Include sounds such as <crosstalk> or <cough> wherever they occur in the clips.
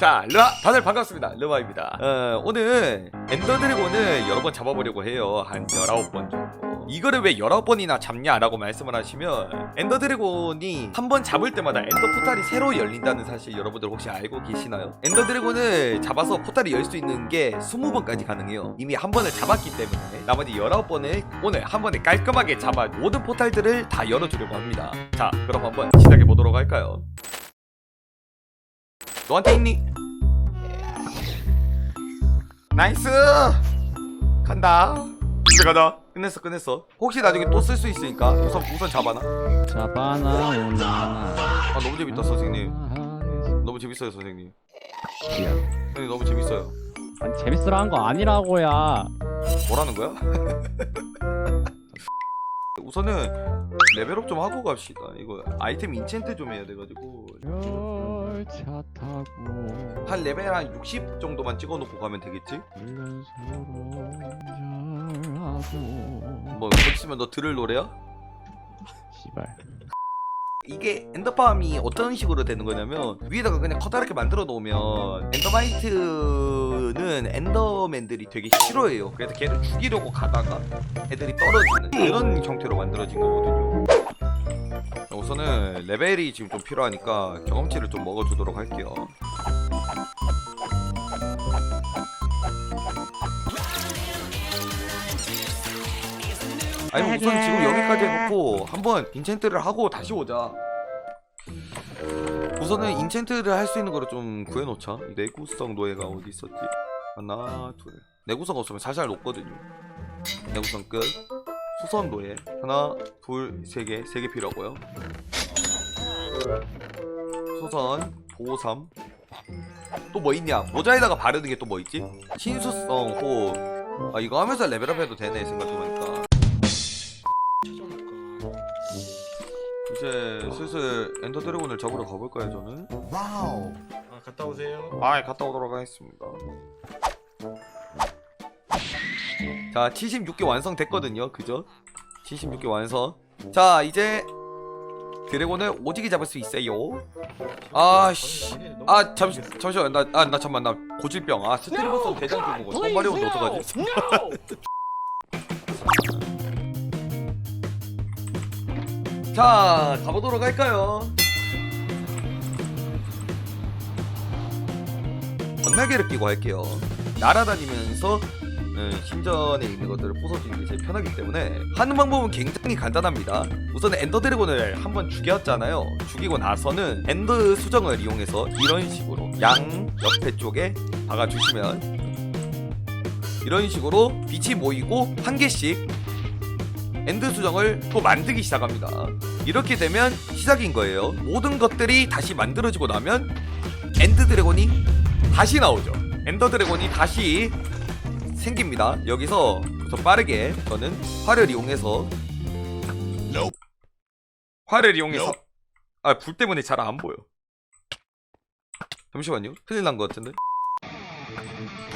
자, 르아 다들 반갑습니다. 르아입니다. 어, 오늘 엔더 드래곤을 여러 번 잡아보려고 해요. 한 19번 정도. 이거를 왜 19번이나 잡냐라고 말씀을 하시면 엔더 드래곤이 한 번 잡을 때마다 엔더 포탈이 새로 열린다는 사실 여러분들 혹시 알고 계시나요? 엔더 드래곤을 잡아서 포탈이 열 수 있는 게 20번까지 가능해요. 이미 한 번을 잡았기 때문에 나머지 19번을 오늘 한 번에 깔끔하게 잡아 모든 포탈들을 다 열어주려고 합니다. 자, 그럼 한번 시작해 보도록 할까요? 너한테 있니? 나이스! 간다. 집에 가자. 끝냈어, 끝냈어. 혹시 나중에 또 쓸 수 있으니까 우선 우선 잡아놔. 잡아나 오나 아 너무 재밌다 선생님. 너무 재밌어요 선생님. 선생님 너무 재밌어요. 아니, 재밌으라는 거 아니라고야 뭐라는 거야? <laughs> 우선은 레벨업 좀 하고 갑시다. 이거 아이템 인챈트 좀 해야 돼가지고 열차 타고. 한 레벨 한 60 정도만 찍어놓고 가면 되겠지? 훈련소로 운전하고. 뭐 거치면 너 들을 노래야? 씨발. 이게 엔더팜이 어떤 식으로 되는 거냐면 위에다가 그냥 커다랗게 만들어 놓으면 엔더마이트는 엔더맨들이 되게 싫어해요. 그래서 걔를 죽이려고 가다가 애들이 떨어지는 그런 형태로 만들어진 거거든요. 자, 우선은 레벨이 지금 좀 필요하니까 경험치를 좀 먹어주도록 할게요. 아니 우선 지금 여기까지 해놓고 한번 인챈트를 하고 다시 오자. 우선은 인챈트를 할 수 있는 거를 좀 구해놓자. 이 내구성 노예가 어디 있었지? 하나 둘. 내구성 없으면 살살 녹거든요. 내구성 끝 수선 노예 하나 둘세개세 개 필요하고요 수선 보삼 또 뭐 있냐 모자에다가 바르는 게 또 뭐 있지? 신수성 호아 이거 하면서 레벨업 해도 되네 생각해보니까 이제 슬슬 엔더 드래곤을 잡으러 가볼까요 저는? 와우. 아, 갔다 오세요. 아 갔다 오도록 하겠습니다 자 76개 완성됐거든요. 그죠? 76개 완성. 자 이제 드래곤을 오지게 잡을 수 있어요. 아씨. 아 잠시 잠시만 나아나 잠만. 나 고질병. 아 스트리버선 대장 주고 손 마려운데 어떡하지 자 가보도록 할까요? 건날개를 끼고 할게요. 날아다니면서 음, 신전에 있는 것들을 부숴주는 게 제일 편하기 때문에 하는 방법은 굉장히 간단합니다 우선 엔더 드래곤을 한번 죽였잖아요 죽이고 나서는 엔더 수정을 이용해서 이런 식으로 양 옆에 쪽에 박아주시면 이런 식으로 빛이 모이고 한 개씩 엔드 수정을 또 만들기 시작합니다. 이렇게 되면 시작인 거예요. 모든 것들이 다시 만들어지고 나면 엔드 드래곤이 다시 나오죠. 엔더 드래곤이 다시 생깁니다. 여기서 더 빠르게 저는 활을 이용해서 활을 이용해서 아 불 때문에 잘 안 보여. 잠시만요. 큰일 난 것 같은데.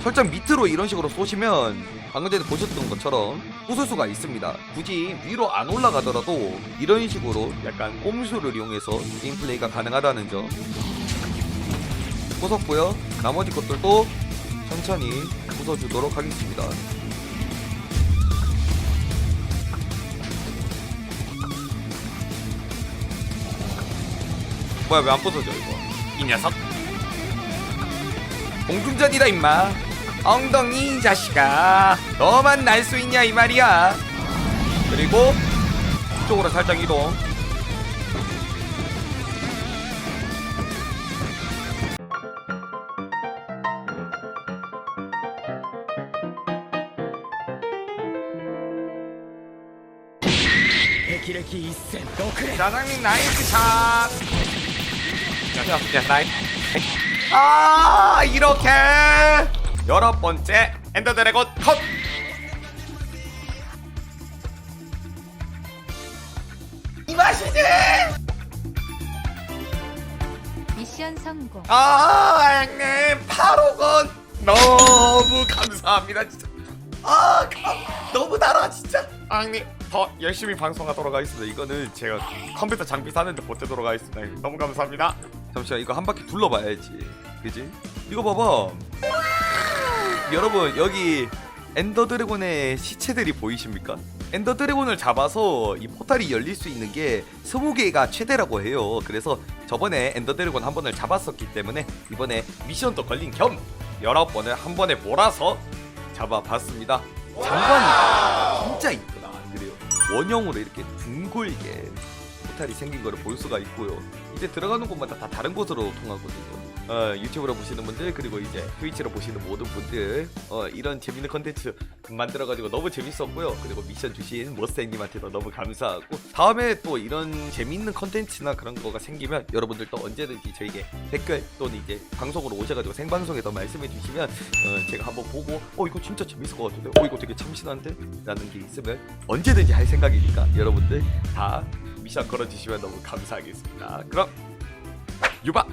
설정 밑으로 이런 식으로 쏘시면 방금 전에 보셨던 것처럼 부술 수가 있습니다. 굳이 위로 안 올라가더라도 이런 식으로 약간 꼼수를 이용해서 게임 플레이가 가능하다는 점 부쉈고요. 나머지 것들도 천천히 부숴주도록 하겠습니다. 뭐야 왜 안 부서져 이거? 이 녀석. 공중전이다 임마. 엉덩이 이 자식아. 너만 날 수 있냐 이 말이야. 그리고 이쪽으로 살짝 이동 사장님 나이스 샷. 야, 야, 나이스. 아 이렇게 여러 번째 엔더 드래곤 컷. 이 맛이지? 미션 성공. 아 형님 8억원 너무 감사합니다 진짜. 아 감- 너무 달아 진짜. 아 형님 더 열심히 방송하도록 하겠습니다 이거는 제가 컴퓨터 장비 사는데 보태도록 하겠습니다. 너무 감사합니다 잠시만 이거 한 바퀴 둘러봐야지 그지? 이거 봐봐. 여러분 여기 엔더 드래곤의 시체들이 보이십니까? 엔더 드래곤을 잡아서 이 포탈이 열릴 수 있는 게 20개가 최대라고 해요. 그래서 저번에 엔더 드래곤 한 번을 잡았었기 때문에 이번에 미션도 걸린 겸 19번을 한 번에 몰아서 잡아봤습니다. 장관이 진짜? 원형으로 이렇게 둥글게 포탈이 생긴 거를 볼 수가 있고요. 이제 들어가는 곳마다 다 다른 곳으로 통하거든요. 어, 유튜브로 보시는 분들 그리고 이제 트위치로 보시는 모든 분들 어, 이런 재밌는 컨텐츠 만들어가지고 너무 재밌었고요. 그리고 미션 주신 머스탱님한테도 너무 감사하고 다음에 또 이런 재밌는 컨텐츠나 그런 거가 생기면 여러분들도 언제든지 저에게 댓글 또는 이제 방송으로 오셔가지고 생방송에서 말씀해 주시면 어, 제가 한번 보고 어 이거 진짜 재밌을 것 같은데 어 이거 되게 참신한데 라는 게 있으면 언제든지 할 생각이니까 여러분들 다 미션 걸어주시면 너무 감사하겠습니다. 그럼 유바